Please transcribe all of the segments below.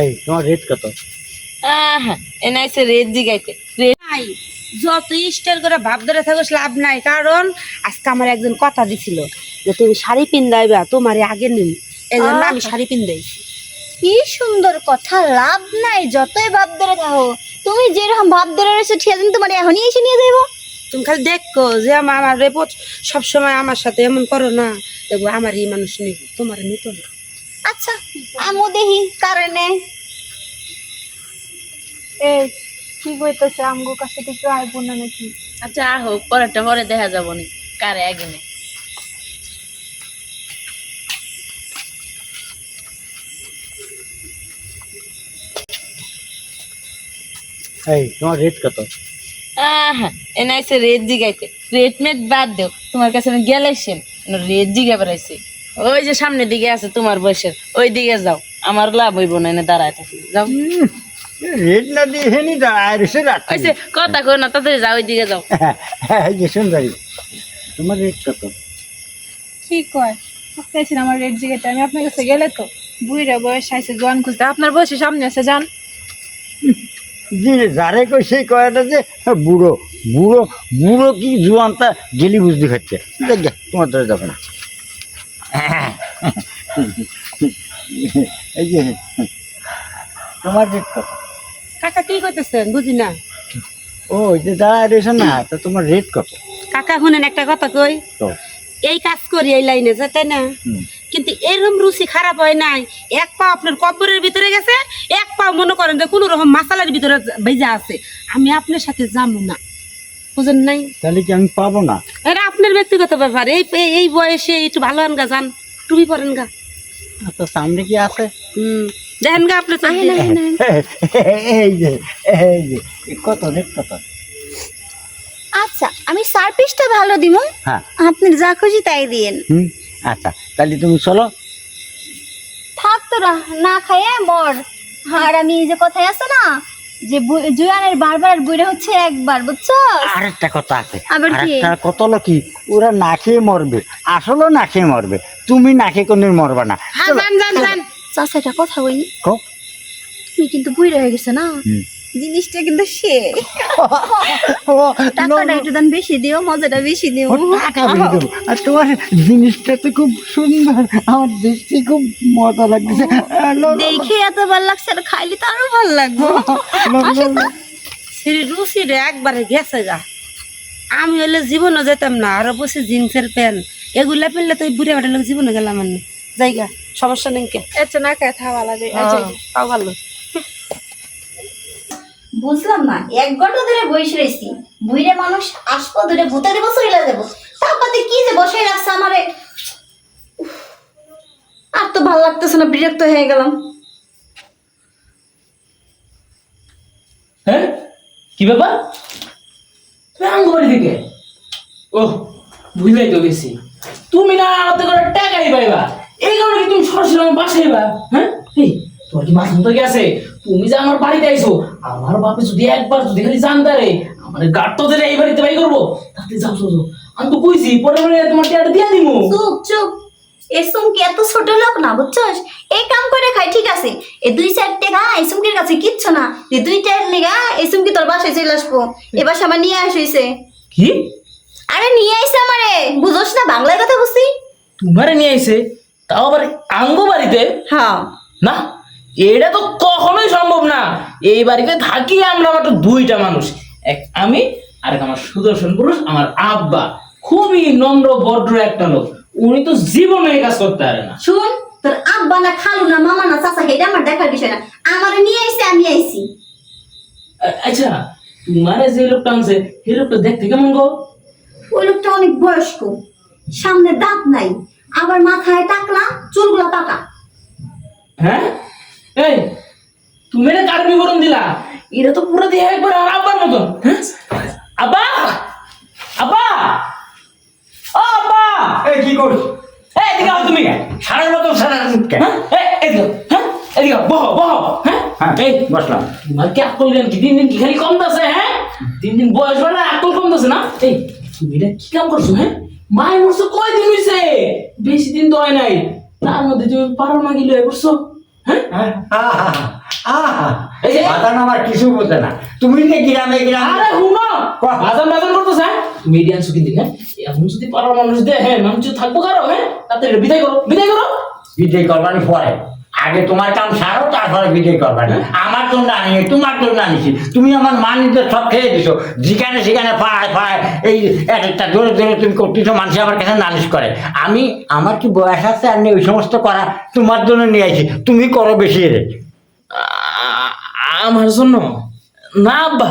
এই তোমার রেট কত? আহা এনে আইসে রেট জিগাইতে নাই যত ইস্টার করে ভাব ধরে থাকিস লাভ নাই। কারণ আজকে আমার একজন কথা দিছিল যে তুমি শাড়ি পিন্দাইবা তোমার আগে এই জন্য আমি শাড়ি পিন্দাইছি কি সুন্দর কথা লাভ নাই যতই ভাব ধরে থাকো। তুমি যেরকম ভাব ধরে রয়েছো ঠিক আছে তোমার এখনই এসে নিয়ে যাব তুমি খালি দেখো যে আমার আমার রেপোর্ট সবসময় আমার সাথে এমন করো না দেখব আমার এই মানুষ নেই তোমার নিত না আচ্ছা আমিও দেখি কারণে। এই কি কইতেছে আমগো কাছে আইবো না নাকি? আচ্ছা পরেরটা পরে দেখা যাব নি কারে আগে নে এই তোমার রেট কত? আহা এনে আইসে রেট জিগাইতে। রেট মেট বাদ দেও তোমার কাছে আমি গেলাইছেন রেট জিগা বেড়াইছে। ওই যে সামনের দিকে আছে তোমার বয়সের ওই দিকে যাও। আমার লাভ হইব না এনে দাঁড়ায় থাকি যাও রেট না দিয়ে হেনি দাঁড়ায় রয়েছে রাখতে কথা কই না তাড়াতাড়ি যাও ওই দিকে যাও। এই যে সুন্দরী তোমার রেট কত? কি কয়? চাইছেন আমার রেড জিগেটা আমি আপনার কাছে গেলে তো বয়স আইসে জোয়ান খুঁজতে। আপনার বয়সে সামনে আছে যান। যে যারে কই সেই কয়টা যে বুড়ো। বুড়ো বুড়ো কি জুয়ানটা গেলি বুঝতে খাচ্ছে দেখ তোমার ধরে যাবে না এই যে তোমার রেট কত? কাকা কি করতেছেন? বুঝি না। ও যে দাঁড়ায় রয়েছে না তা তোমার রেট কত? কাকা শুনেন একটা কথা কই। এই কাজ করি এই লাইনে যে তাই না কিন্তু এরকম রুচি খারাপ হয় নাই। এক পা আপনার কব্বরের ভিতরে গেছে এক পা মনে করেন যে কোনো রকম মাসালার ভিতরে ভেজা আছে। আমি আপনার সাথে যাব না। বুঝেন নাই? তাহলে কি আমি পাবো না? এটা আপনার ব্যক্তিগত ব্যাপার। এই এই- বয়সে একটু ভালো আন গা যান। টুপি পরেন গা। তো সামনে কি আছে? হুম দেখেন গা আপনার চোখ দিয়ে। এই যে এই যে কত রেট কত। আচ্ছা আমি সার্ভিসটা ভালো দিব হ্যাঁ। আপনি যা খুশি তাই দিয়েন। হুম আচ্ছা তাহলে তুমি চলো। থাক তোরা না খাইয়ে মর। আর আমি এই যে কথায় আছে না যে জুয়ানের বারবার বুড়ে হচ্ছে একবার বুঝছ? আরেকটা কথা আছে। আবার কি? আরেকটা কত হলো কি ওরা না খেয়ে মরবে আসলে না খেয়ে মরবে। তুমি না খেয়ে কোনো মরবে না। হ্যাঁ চাচা একটা কথা বলি কও। তুমি কিন্তু বুড়ে হয়ে গেছে না? জিনিসটা কিন্তু সে। টাকাটা একটু দান বেশি দিও মজাটা বেশি দিও। টাকা। আর তোমার জিনিসটা তো খুব সুন্দর। আমার দেখতে খুব মজা লাগছে। দেখে এত ভালো লাগছে আর খাইলে তো আরও ভালো লাগবে। একবারে গেছে গা। আমি হলে জীবনও যেতাম না আরও বসে জিন্সের প্যান্ট। এগুলা পেলে তো বুড়ে বাটের লোক জীবনে গেলাম আমি। জায়গা সমস্যা নেই কে? আচ্ছা না খায় থাকা লাগে তাও ভালো। বুঝলাম না এক ঘণ্টা ধরে বসে রয়েছি বুড়ে মানুষ আসব ধরে ভূতে দেবো চলে দেবো তারপরে কি যে বসে রাখছে আমারে? আর তো ভালো লাগতেছে না বিরক্ত হয়ে গেলাম। হ্যাঁ? কি ব্যাপার? তুমি আঙ্গ বাড়ি থেকে। ও বুঝলাই তো গেছি। তুমি না আমাদের করে টাকাই পাইবা। এই কারণে কি তুমি সরাসরি আমার বাসায় আইবা হ্যাঁ? এই তোমার কি মাথা মতো গেছে তুমি যে আমার বাড়িতে আইছো আমার বাপে যদি একবার যদি খালি জানতে রে আমার গাড় তো ধরে এই বাড়িতে বাই করব। তাতে যাও যাও। আমি তো কইছি পরে পরে তোমার টাকাটা দিয়ে দিমু। চুপ চুপ। এসুম কি এত ছোট লোক না বুঝছস? এই কাম করে খাই ঠিক আছে? এই দুই চার টাকা এসুমকির কাছে কিচ্ছু না। যে দুই চার লেগা এসুমকি তোর বাসায় চলে আসব। এবার আমার নিয়ে আসইছে কি? আরে নিয়ে আইছে আমারে। বুঝোস না বাংলায় কথা বুঝছি তোমারে নিয়ে আইছে তাও আবার আঙ্গ বাড়িতে? হ্যাঁ। না এটা তো কখনোই সম্ভব না। এই বাড়িতে থাকি আমরা মাত্র দুইটা মানুষ এক আমি আর এক আমার সুদর্শন পুরুষ আমার আব্বা। খুবই নম্র ভদ্র একটা লোক। উনি তো জীবনে এই কাজ করতে পারে না। শুন তোর আব্বা না খালু না মামা না চাচা এটা আমার দেখার বিষয় না। আমারে নিয়ে আইছে আমি আইছি আচ্ছা তোমার যে লোকটা আনছে সেই লোকটা দেখতে কেমন গো? ওই লোকটা অনেক বয়স্ক সামনে দাঁত নাই আবার মাথায় টাকলা চুলগুলা পাকা। হ্যাঁ? এই তুমি এটা কার বিবরণ দিলা? এটা তো পুরো দিয়ে একবার আমার আব্বার মতন হ্যাঁ? আব্বা! আব্বা! ও আব্বা! এই কি করিস এই এদিকে আও তুমি। সারা রকম সারা। হ্যাঁ? এই এদিকে হ্যাঁ? এদিকে বহো বহো হ্যাঁ? হ্যাঁ এই। বসলাম। তোমার কি আকল জ্ঞান কি? দিন দিন কি খালি কম দাসে হ্যাঁ? দিন দিন বয়স বাড়া আকল কম দাসে না? এই। তুমি এটা কি কাম করছ হ্যাঁ? মায়ের মরছো কয় দিন হইছে? বেশি দিন তো হয় নাই। তার মধ্যে তুমি পারো না গিলে করছ হ্যাঁ। আহা এই যে- বাজান আমার কিছু বোঝে না। তুমি যে গ্রামে গ্রামে আরে হুমা। বাজান বাজান করতেছ হ্যাঁ? মিডিয়ান সুখী দিন হ্যাঁ? এখন যদি পাড়ার মানুষ দে হ্যাঁ মানুষ থাকব কারও হ্যাঁ? তাতে বিদায় করো বিদায় করো। বিজয় করবানি পরে। আগে তোমার কাম সারো তারপরে বিজয় করবানি আমার জন্য আনিনি তোমার জন্য আনিছি। তুমি আমার মানিদের সব খেয়ে দিছো। যেখানে সেখানে পায় পায় এই এক একটা জোরে জোরে তুমি করতেছো মানুষ আমার কাছে নালিশ করে। আমি আমার কি বয়স আছে? আমি ওই সমস্ত করা তোমার জন্য নিয়ে আইছি। তুমি করো বেশি রে আমার জন্য? না আব্বা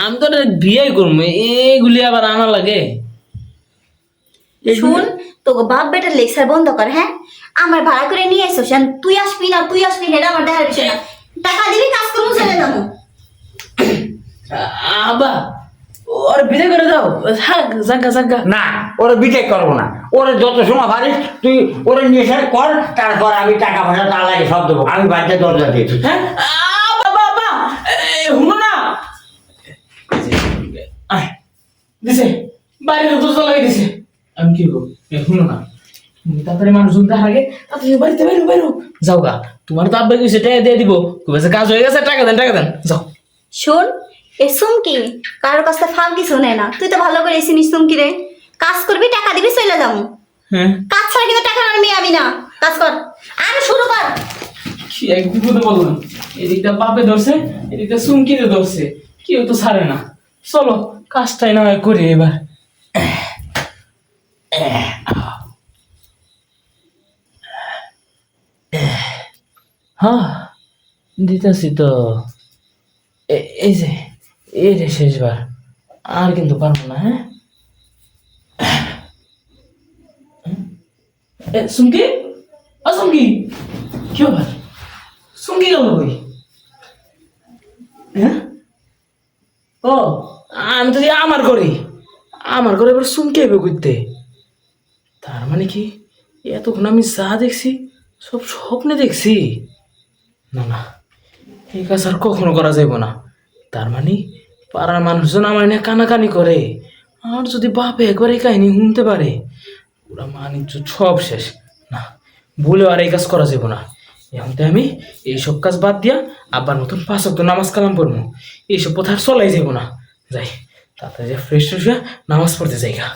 আমি তো বিয়ে করব। এইগুলি আবার আনা লাগে। শুন তোকে বাপ বেটার লেকচার বন্ধ কর হ্যাঁ? আমার ভাড়া করে নিয়ে এসো তুই আসবি না তুই আসবি না আমার দেখার বিষয় না। টাকা দিবি কাজ করব চলে যাব। আ- আব্বা ওর বিদায় করে দাও। থাক জাগা জাগা। না ওরে করব না। ওরে যত সময় পারিস তুই ওরে নিয়ে এসে কর তারপর আমি টাকা পয়সা তা লাগে সব দেবো। আমি বাড়িতে দরজা দিয়েছি হ্যাঁ? আ, বাবা বাবা হুনো না। দিছে। বাইরে তো তো লাগে দিছে। আমি কি করব হুনো না। তাড়াতাড়ি মানুষজন দেখার আগে তাড়াতাড়ি বাড়িতে বাইরো বাইরো যাও গা তোমার তো আব্বা কিছু টাকা দিয়ে দিব। কবে কাজ হয়ে গেছে টাকা দেন টাকা দেন। যাও। শোন এ সুমকি কারোর কাছে ফাল কিছু নেয় না? তুই তো ভালো করে চিনিস সুমকি রে কাজ করবি টাকা দিবি চলে যাব হ্যাঁ কাজ ছাড়া কিন্তু টাকা আমি আমি না। কাজ কর আর শুরু কর কি এক বিপদে বললাম এদিকটা বাপে ধরছে এদিকটা সুমকিতে ধরছে। কেউ তো ছাড়ে না। চলো কাজটাই না করি এবার। হ্যাঁ দিতেছি তো। এই যে এই রে শেষবার। আর কিন্তু পারব না হ্যাঁ? সুমকি? ও সুমকি! কি ব্যাপার? সুমকি গেল কই? হ্যাঁ? ও, আমি তো আমার করি আমার ঘরে এবার সুমকি এবে করতে তার মানে কি, এতক্ষণ আমি যা দেখছি, সব স্বপ্নে দেখছি? না না। এই কাজ আর কখনো করা যাইব না। তার মানে পাড়ার মানুষজন আমার নিয়ে কানাকানি করে। আর যদি বাপে একবার এই কাহিনী শুনতে পারে পুরা মানিজ্য সব শেষ। না ভুলে আর এই কাজ করা যাব না। এখন তো আমি এইসব কাজ বাদ দিয়া আবার নতুন পাঁচ অক্ট নামাজ কালাম পড়ব। এইসব পথ আর চলাই যাব না। যাই, তাড়াতাড়ি ফ্রেশ ফ্রেশ হয়ে নামাজ পড়তে যাই গা